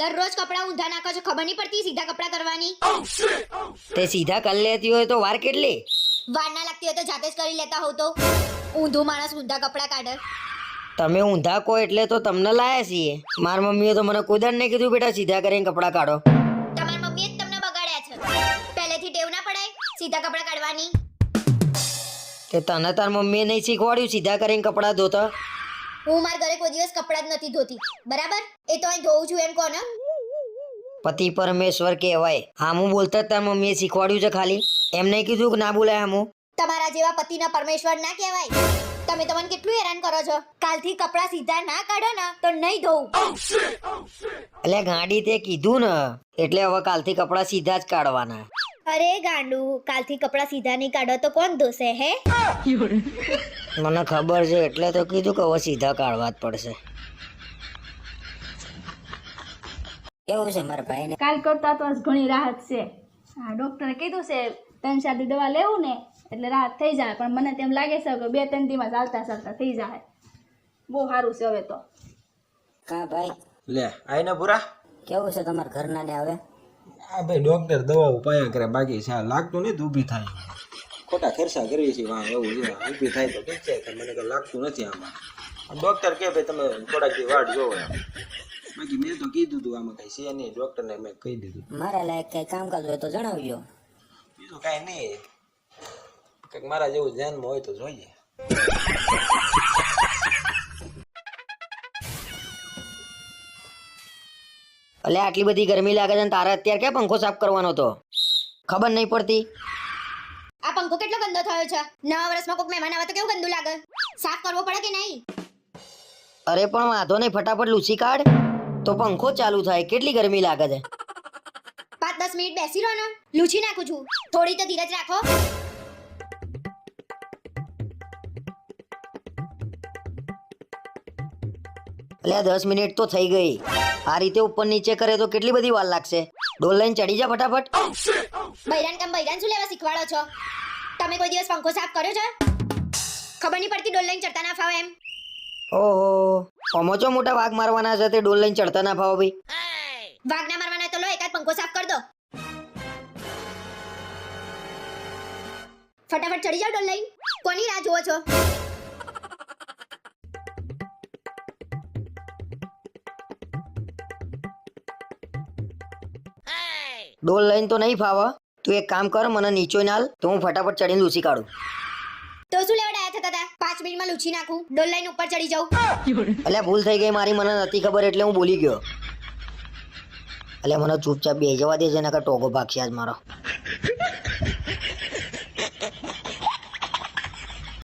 દરરોજ કપડાં ઊંધા નાખો છો ખબર નહીં પડતી સીધા કપડાં કરવાની? તે સીધા કરી લેતી હોય તો વાર કેટલી? વાર ના લાગતી હોય તો જાતે જ કરી લેતા હોવ તો. ઊંધું માણસ ઊંધા કપડાં કાઢે. તમે ઊંધા કહો એટલે તો તમને લાયા છીએ. માર મમ્મીએ તો મને કુદર ને કીધું બેટા સીધા કરીને કપડાં કાઢો. તમારી મમ્મીએ જ તમને બગાડ્યા છે. પહેલેથી ટેવ ના પડાય સીધા કપડાં કાઢવાની? તે તને તાર મમ્મીએ નહીં શીખવાડ્યું સીધા કરીને કપડાં ધોતા. હું માર ઘરે કોઈ દિવસ કપડાં જ નથી ધોતી. બરાબર? એ તો અહીં ધોઉં છું એમ કોને પતિ પરમેશ્વર કહેવાય. હામું બોલતા જ તાર મમ્મીએ શીખવાડ્યું છે ખાલી. એમ નહીં કીધું કે ના બોલાય હામું. તમારા જેવા પતિના પરમેશ્વર ના કહેવાય. તમે તમને કેટલું હેરાન કરો છો. કાલથી કપડાં સીધા ના કાઢો ને તો નહીં ધોઉં એટલે ગાડી તે કીધું ને. એટલે હવે કાલથી કપડાં સીધા જ કાઢવાના. અરે ગાંડુ કાલથી કપડા સીધા નહીં કાઢો તો કોણ ધોશે હે? મને ખબર છે એટલે તો કીધું કે હવે સીધા કાઢવા જ પડશે. કેવું છે મારા ભાઈને? કાલ કરતા તો આજ ઘણી રાહત છે. હા ડોક્ટરે કીધું છે ત્રણ ચાર દી દવા લેવું ને એટલે રાહત થઈ જાય. પણ મને તેમ લાગે છે કે બે ત્રણ દીમાં ચાલતા ચાલતા થઈ જાય. બહુ સારું છે હવે તો. કા ભાઈ. લે આઈને પૂરા કેવું છે તમારા ઘરના ને હવે? આ ભાઈ ડોક્ટર દવાઓ પાયા કરે બાકી છે આ લાગતું નહીં તો ઊભી થાય. ખોટા ખર્ચા કરીએ છીએ વાહ એવું છે. ઊભી થાય તો ઠીક છે મને કંઈ લાગતું નથી આમાં. ડૉક્ટર કે ભાઈ તમે થોડાક દી વાટ જોવો એમ. બાકી મેં તો કીધું હતું આમાં કઈ છે નહીં. ડોક્ટરને મેં કહી દીધું. મારા લાયક કઈ કામકાજ હોય તો જણાવજો. બીજું કાંઈ નહીં. કંઈક મારા જેવું ધ્યાનમાં હોય તો જોઈએ. એટલે આટલી બધી ગરમી લાગે છે ને તારે અત્યારે ક્યાં પંખો સાફ કરવાનો હતો? ખબર નહીં પડતી. આ પંખો કેટલો ગંદો થયો છે? નવા વર્ષમાં કોઈક મહેમાન આવે તો કેવું ગંદુ લાગે? સાફ કરવો પડે કે નહીં? અરે પણ વાંધો નહીં ફટાફટ લૂસી કાઢ. તો પંખો ચાલુ થાય. કેટલી ગરમી લાગે છે? પાંચ દસ મિનિટ બેસી રહો ને. લૂછી નાખું છું. થોડી તો ધીરજ રાખો. એટલે દસ મિનિટ તો થઈ ગઈ. આ રીતે ઉપર નીચે કરે તો કેટલી બધી વાર લાગશે? ડોલ લઈને ચડી જા ફટાફટ. બૈરાન કામ બૈરાન શું લેવા શીખવાડો છો? તમે કોઈ દિવસ પંખો સાફ કર્યો છે? ખબર નહીં પડતી ડોલ લઈને ચડતા ના ફાવે એમ. ઓહો પમોચો મોટા વાઘ મારવાના છે તે ડોલ લઈને ચડતા ના ફાવો ભાઈ. વાઘ ના મારવાના તો લો એકાદ પંખો સાફ કર દો. ફટાફટ ચડી જાઓ ડોલ લઈને. કોની રાહ જુઓ છો? ડોલ લઈને તો નહીં ફાવે. તું એક કામ કર મને નીચો નાલ તો હું ફટાફટ ચડીને લૂસી કાઢું. તો શું લેવા ડાયા થતા હતા પાંચ મિનિટમાં લૂછી નાખું. ડોલ લઈને ઉપર ચડી જાઉં. એટલે ભૂલ થઈ ગઈ મારી મને નથી ખબર એટલે હું બોલી ગયો. એટલે મને ચૂપચાપ બે જવા દેજે નકર ટોગો ભાગશે આજ મારો.